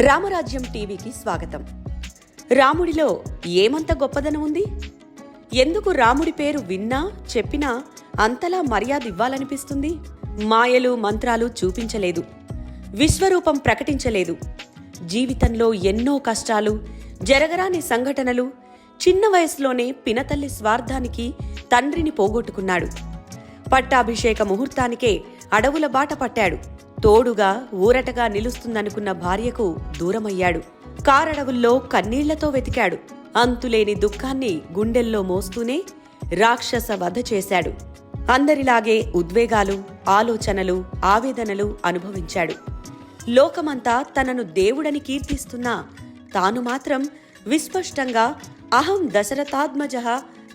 రామరాజ్యం టీవీకి స్వాగతం. రాముడిలో ఏమంత గొప్పదనం ఉంది? ఎందుకు రాముడి పేరు విన్నా చెప్పినా అంతలా మర్యాద ఇవ్వాలనిపిస్తుంది? మాయలు మంత్రాలు చూపించలేదు. విశ్వరూపం ప్రకటించలేదు. జీవితంలో ఎన్నో కష్టాలు జరగరాని సంఘటనలు చిన్న వయసులోనే పినతల్లి స్వార్థానికి తండ్రిని పోగొట్టుకున్నాడు. పట్టాభిషేక ముహూర్తానికే అడవుల బాట పట్టాడు. తోడుగా ఊరటగా నిలుస్తుందనుకున్న భార్యకు దూరమయ్యాడు. కారడవుల్లో కన్నీళ్ళతో వెతికాడు. అంతులేని దుఃఖాన్ని గుండెల్లో మోస్తూనే రాక్షస వధ చేశాడు. అందరిలాగే ఉద్వేగాలు ఆలోచనలు ఆవేదనలు అనుభవించాడు. లోకమంతా తనను దేవుడని కీర్తిస్తున్నా తాను మాత్రం విస్పష్టంగా అహం దశరథాత్మజ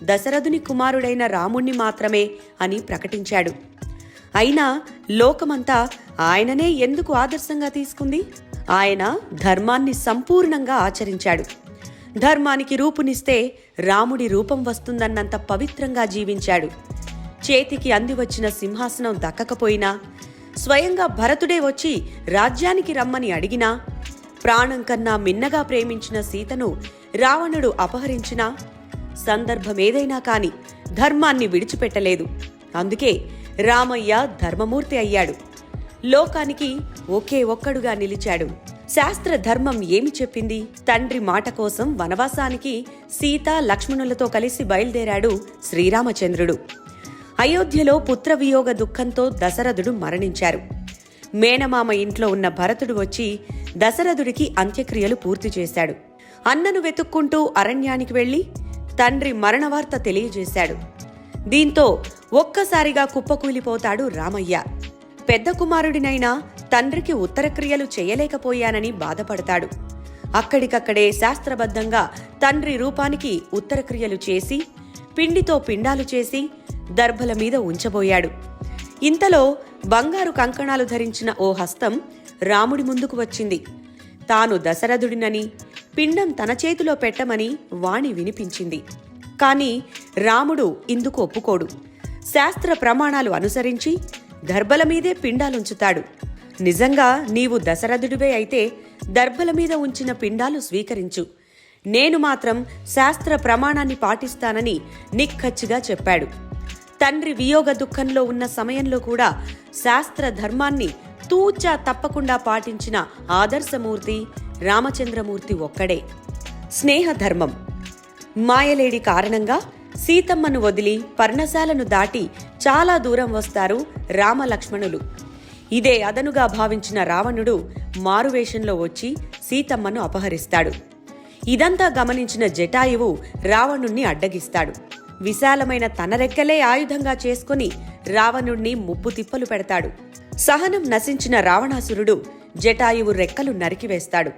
దశరథుని కుమారుడైన రాముణ్ణి మాత్రమే అని ప్రకటించాడు. అయినా లోకమంతా ఆయననే ఎందుకు ఆదర్శంగా తీసుకుంది? ఆయన ధర్మాన్ని సంపూర్ణంగా ఆచరించాడు. ధర్మానికి రూపునిస్తే రాముడి రూపం వస్తుందన్నంత పవిత్రంగా జీవించాడు. చేతికి అందివచ్చిన సింహాసనం దక్కకపోయినా స్వయంగా భరతుడే వచ్చి రాజ్యానికి రమ్మని అడిగినా ప్రాణం కన్నా మిన్నగా ప్రేమించిన సీతను రావణుడు అపహరించినా సందర్భమేదైనా కాని ధర్మాన్ని విడిచిపెట్టలేదు. అందుకే రామయ్య ధర్మమూర్తి అయ్యాడు. లోకానికి ఒకే ఒక్కడుగా నిలిచాడు. శాస్త్ర ధర్మం ఏమి చెప్పింది? తండ్రి మాట కోసం వనవాసానికి సీత లక్ష్మణులతో కలిసి బయలుదేరాడు శ్రీరామచంద్రుడు. అయోధ్యలో పుత్రవియోగ దుఃఖంతో దశరథుడు మరణించారు. మేనమామ ఇంట్లో ఉన్న భరతుడు వచ్చి దశరథుడికి అంత్యక్రియలు పూర్తి చేశాడు. అన్నను వెతుక్కుంటూ అరణ్యానికి వెళ్ళి తండ్రి మరణవార్త తెలియజేశాడు. దీంతో ఒక్కసారిగా కుప్పకూలిపోతాడు రామయ్య. పెద్ద కుమారుడినైనా తండ్రికి ఉత్తరక్రియలు చేయలేకపోయానని బాధపడతాడు. అక్కడికక్కడే శాస్త్రబద్ధంగా తండ్రి రూపానికి ఉత్తరక్రియలు చేసి పిండితో పిండాలు చేసి దర్భల మీద ఉంచబోయాడు. ఇంతలో బంగారు కంకణాలు ధరించిన ఓ హస్తం రాముడి ముందుకు వచ్చింది. తాను దశరథుడినని పిండం తన చేతిలో పెట్టమని వాణి వినిపించింది. కాని రాముడు ఇందుకు ఒప్పుకోడు. శాస్త్ర ప్రమాణాలు అనుసరించి దర్భల మీదే పిండాలుంచుతాడు. నిజంగా నీవు దశరథుడివే అయితే దర్భల మీద ఉంచిన పిండాలు స్వీకరించు. నేను మాత్రం శాస్త్ర ప్రమాణాన్ని పాటిస్తానని నిక్కచ్చిగా చెప్పాడు. తండ్రి వియోగ దుఃఖంలో ఉన్న సమయంలో కూడా శాస్త్ర ధర్మాన్ని తూచా తప్పకుండా పాటించిన ఆదర్శమూర్తి రామచంద్రమూర్తి ఒక్కడే. స్నేహధర్మం. మాయలేడి కారణంగా సీతమ్మను వదిలి పర్ణశాలను దాటి చాలా దూరం వస్తారు రామలక్ష్మణులు. ఇదే అదనుగా భావించిన రావణుడు మారువేషంలో వచ్చి సీతమ్మను అపహరిస్తాడు. ఇదంతా గమనించిన జటాయువు రావణుణ్ణి అడ్డగిస్తాడు. విశాలమైన తన రెక్కలే ఆయుధంగా చేసుకుని రావణుణ్ణి ముప్పు తిప్పలు పెడతాడు. సహనం నశించిన రావణాసురుడు జటాయువు రెక్కలు నరికివేస్తాడు.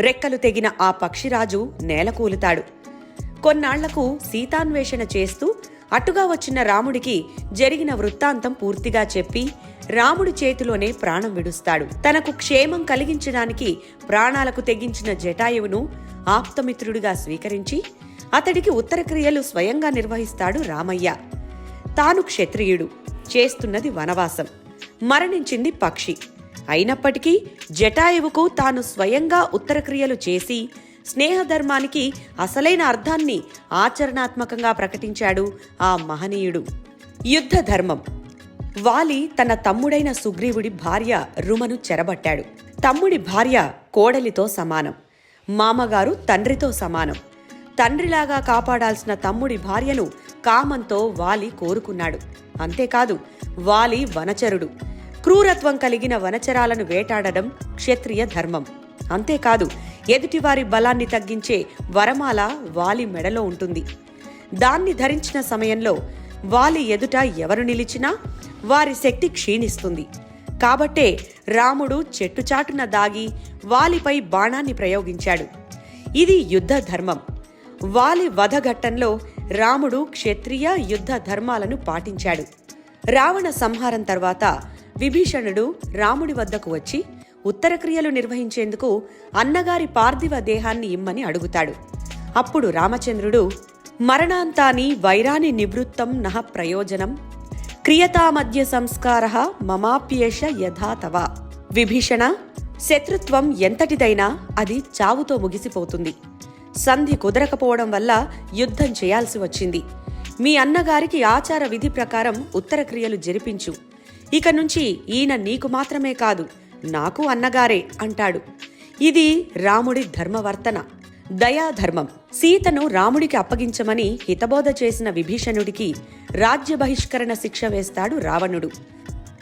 రెక్కలు తెగిన ఆ పక్షిరాజు నేలకూలుతాడు కొన్నాళ్ళకు సీతాన్వేషణ చేస్తూ అటుగా వచ్చిన రాముడికి జరిగిన వృత్తాంతం పూర్తిగా చెప్పి రాముడి చేతిలోనే ప్రాణం విడుస్తాడు. తనకు క్షేమం కలిగించడానికి ప్రాణాలకు తెగించిన జటాయువును ఆప్తమిత్రుడిగా స్వీకరించి అతడికి ఉత్తరక్రియలు స్వయంగా నిర్వహిస్తాడు రామయ్య. తాను క్షత్రియుడు. చేస్తున్నది వనవాసం. మరణించింది పక్షి. అయినప్పటికీ జటాయువుకు తాను స్వయంగా ఉత్తరక్రియలు చేసి స్నేహధర్మానికి అసలైన అర్థాన్ని ఆచరణాత్మకంగా ప్రకటించాడు ఆ మహనీయుడు. యుద్ధ ధర్మం. వాలి తన తమ్ముడైన సుగ్రీవుడి భార్య రుమను చెరబట్టాడు. తమ్ముడి భార్య కోడలితో సమానం. మామగారు తండ్రితో సమానం. తండ్రిలాగా కాపాడాల్సిన తమ్ముడి భార్యను కామంతో వాలి కోరుకున్నాడు. అంతేకాదు వాలి వనచరుడు. క్రూరత్వం కలిగిన వనచరాలను వేటాడడం క్షత్రియ ధర్మం. అంతేకాదు ఎదుటివారి బలాన్ని తగ్గించే వరమాల వాలి మెడలో ఉంటుంది. దాన్ని ధరించిన సమయంలో వాలి ఎదుట ఎవరు నిలిచినా వారి శక్తి క్షీణిస్తుంది. కాబట్టే రాముడు చెట్టు చాటున దాగి వాలిపై బాణాన్ని ప్రయోగించాడు. ఇది యుద్ధ ధర్మం. వాలి వధఘట్టంలో రాముడు క్షత్రియ యుద్ధ ధర్మాలను పాటించాడు. రావణ సంహారం తర్వాత విభీషణుడు రాముడి వద్దకు వచ్చి ఉత్తరక్రియలు నిర్వహించేందుకు అన్నగారి పార్థివ దేహాన్ని ఇమ్మని అడుగుతాడు. అప్పుడు రామచంద్రుడు మరణాంతాని వైరాని నివృత్తం నహ ప్రయోజనం క్రియతామధ్య సంస్కార మమాప్యేష యథాతవ విభీషణ శత్రుత్వం ఎంతటిదైనా అది చావుతో ముగిసిపోతుంది. సంధి కుదరకపోవడం వల్ల యుద్ధం చేయాల్సి వచ్చింది. మీ అన్నగారికి ఆచార విధి ప్రకారం ఉత్తర క్రియలు జరిపించు. ఇక నుంచి ఈయన నీకు మాత్రమే కాదు నాకు అన్నగారే అంటాడు. ఇది రాముడి ధర్మవర్తన. దయాధర్మం సీతను రాముడికి అప్పగించమని హితబోధ చేసిన విభీషణుడికి రాజ్య బహిష్కరణ శిక్ష వేస్తాడు రావణుడు.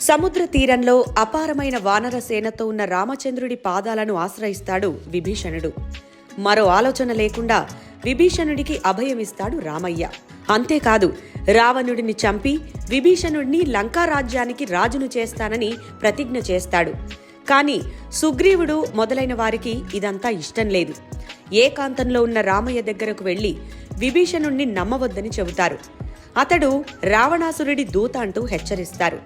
సముద్ర తీరంలో అపారమైన వానర సేనతో ఉన్న రామచంద్రుడి పాదాలను ఆశ్రయిస్తాడు విభీషణుడు. మరో ఆలోచన లేకుండా విభీషణుడికి అభయమిస్తాడు రామయ్య. అంతేకాదు రావణుడిని చంపి విభీషణుడిని లంకారాజ్యానికి రాజును చేస్తానని ప్రతిజ్ఞ చేస్తాడు. కానీ సుగ్రీవుడు మొదలైన వారికి ఇదంతా ఇష్టం లేదు. ఏకాంతంలో ఉన్న రామయ్య దగ్గరకు వెళ్ళి విభీషణుణ్ణి నమ్మవద్దని చెబుతారు. అతడు రావణాసురుడి దూత అంటూ హెచ్చరిస్తారు.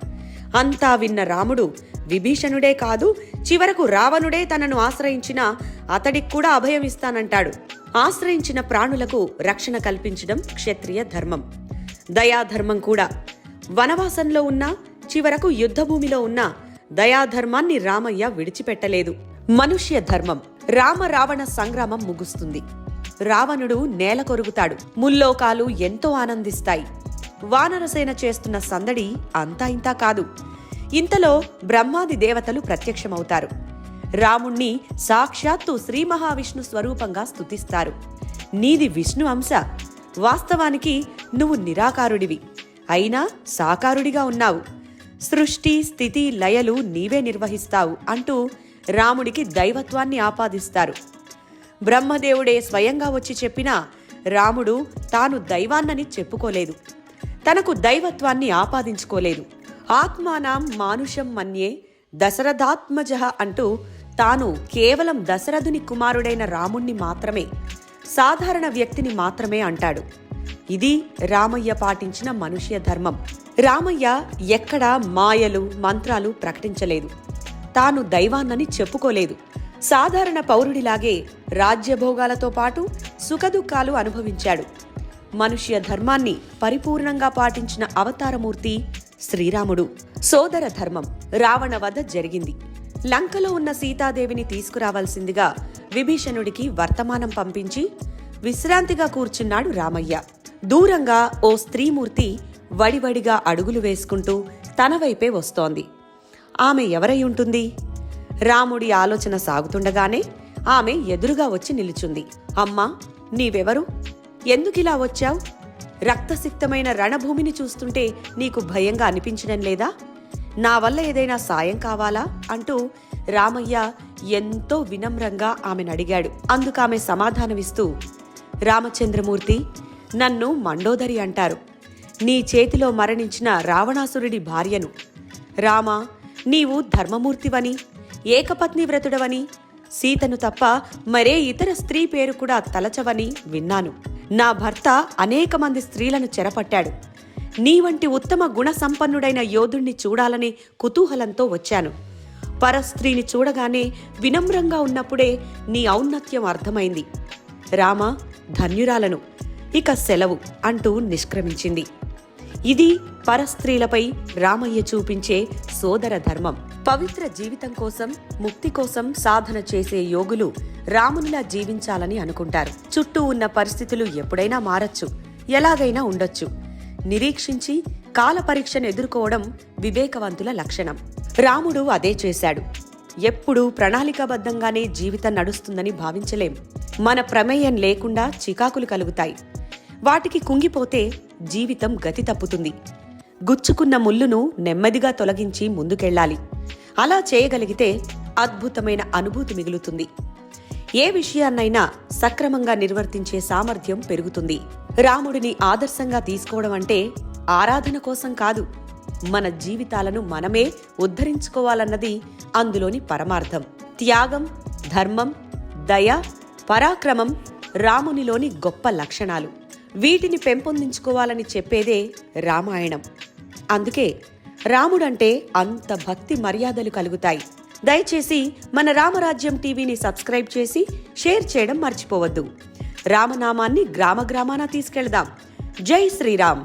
అంతా విన్న రాముడు విభీషణుడే కాదు చివరకు రావణుడే తనను ఆశ్రయించినా అతడికి కూడా అభయం ఇస్తానంటాడు. ఆశ్రయించిన ప్రాణులకు రక్షణ కల్పించడం క్షత్రియ ధర్మం. దయాధర్మం కూడా. వనవాసంలో ఉన్న చివరకు యుద్ధభూమిలో ఉన్న దయాధర్మాన్ని రామయ్య విడిచిపెట్టలేదు. మనుష్య ధర్మం రామ రావణ సంగ్రామం ముగుస్తుంది. రావణుడు నేల కొరుగుతాడు ముల్లోకాలు ఎంతో ఆనందిస్తాయి. వానరసేన చేస్తున్న సందడి అంతా ఇంతా కాదు. ఇంతలో బ్రహ్మాది దేవతలు ప్రత్యక్షమవుతారు. రాముణ్ణి సాక్షాత్తు శ్రీ మహావిష్ణు స్వరూపంగా స్తుతిస్తారు. నీది విష్ణు అంశ. వాస్తవానికి నువ్వు నిరాకారుడివి. అయినా సాకారుడిగా ఉన్నావు. సృష్టి స్థితి లయలు నీవే నిర్వహిస్తావు అంటూ రాముడికి దైవత్వాన్ని ఆపాదిస్తారు. బ్రహ్మదేవుడే స్వయంగా వచ్చి చెప్పినా రాముడు తాను దైవాన్నని చెప్పుకోలేదు. తనకు దైవత్వాన్ని ఆపాదించుకోలేదు. ఆత్మానాం మానుషం మన్యే దశరథాత్మజ అంటూ తాను కేవలం దశరథుని కుమారుడైన రాముణ్ణి మాత్రమే సాధారణ వ్యక్తిని మాత్రమే అంటాడు. ఇది రామయ్య పాటించిన మనుష్య ధర్మం. రామయ్య ఎక్కడా మాయలు మంత్రాలు ప్రకటించలేదు. తాను దైవాన్నని చెప్పుకోలేదు. సాధారణ పౌరుడిలాగే రాజ్యభోగాలతో పాటు సుఖదుఖాలు అనుభవించాడు. మనుష్య ధర్మాన్ని పరిపూర్ణంగా పాటించిన అవతారమూర్తి శ్రీరాముడు. సోదర ధర్మం రావణ వధ జరిగింది. లంకలో ఉన్న సీతాదేవిని తీసుకురావాల్సిందిగా విభీషణుడికి వర్తమానం పంపించి విశ్రాంతిగా కూర్చున్నాడు రామయ్య. దూరంగా ఓ స్త్రీమూర్తి వడివడిగా అడుగులు వేసుకుంటూ తన వైపే వస్తోంది. ఆమె ఎవరై ఉంటుంది? రాముడి ఆలోచన సాగుతుండగానే ఆమె ఎదురుగా వచ్చి నిలుచుంది. అమ్మా నీవెవరు? ఎందుకిలా వచ్చావు? రక్తసిక్తమైన రణభూమిని చూస్తుంటే నీకు భయంగా అనిపించడం లేదా? నా వల్ల ఏదైనా సాయం కావాలా? అంటూ రామయ్య ఎంతో వినమ్రంగా ఆమెను అడిగాడు. అందుకామె సమాధానమిస్తూ రామచంద్రమూర్తి నన్ను మండోదరి అంటారు. నీ చేతిలో మరణించిన రావణాసురుడి భార్యను. రామా నీవు ధర్మమూర్తివని ఏకపత్ని వ్రతుడవని సీతను తప్ప మరే ఇతర స్త్రీ పేరు కూడా తలచవని విన్నాను. నా భర్త అనేక మంది స్త్రీలను చెరపట్టాడు. నీ వంటి ఉత్తమ గుణ సంపన్నుడైన యోధుణ్ణి చూడాలనే కుతూహలంతో వచ్చాను. పరస్త్రీని చూడగానే వినమ్రంగా ఉన్నప్పుడే నీ ఔన్నత్యం అర్థమైంది. రామ ధన్యురాలను. ఇక సెలవు అంటూ నిష్క్రమించింది. ఇది పరస్త్రీలపై రామయ్య చూపించే సోదర ధర్మం. పవిత్ర జీవితం కోసం ముక్తి కోసం సాధన చేసే యోగులు రామునిలా జీవించాలని అనుకుంటారు. చుట్టూ ఉన్న పరిస్థితులు ఎప్పుడైనా మారచ్చు ఎలాగైనా ఉండొచ్చు. నిరీక్షించి కాలపరీక్షను ఎదుర్కోవడం వివేకవంతుల లక్షణం. రాముడు అదే చేశాడు. ఎప్పుడూ ప్రణాళికాబద్ధంగానే జీవితం నడుస్తుందని భావించలేం. మన ప్రమేయం లేకుండా చికాకులు కలుగుతాయి. వాటికి కుంగిపోతే జీవితం గతి తప్పుతుంది. గుచ్చుకున్న ముల్లును నెమ్మదిగా తొలగించి ముందుకెళ్ళాలి. అలా చేయగలిగితే అద్భుతమైన అనుభూతి మిగులుతుంది. ఏ విషయాన్నైనా సక్రమంగా నిర్వర్తించే సామర్థ్యం పెరుగుతుంది. రాముడిని ఆదర్శంగా తీసుకోవడం అంటే ఆరాధన కోసం కాదు మన జీవితాలను మనమే ఉద్ధరించుకోవాలన్నది అందులోని పరమార్థం. త్యాగం ధర్మం దయ పరాక్రమం రామునిలోని గొప్ప లక్షణాలు. వీటిని పెంపొందించుకోవాలని చెప్పేదే రామాయణం. అందుకే రాముడంటే అంత భక్తి మర్యాదలు కలుగుతాయి. దయచేసి మన రామరాజ్యం టీవీని సబ్స్క్రైబ్ చేసి షేర్ చేయడం మర్చిపోవద్దు. రామనామాన్ని గ్రామ గ్రామాన తీసుకెళ్దాం. జై శ్రీరామ్.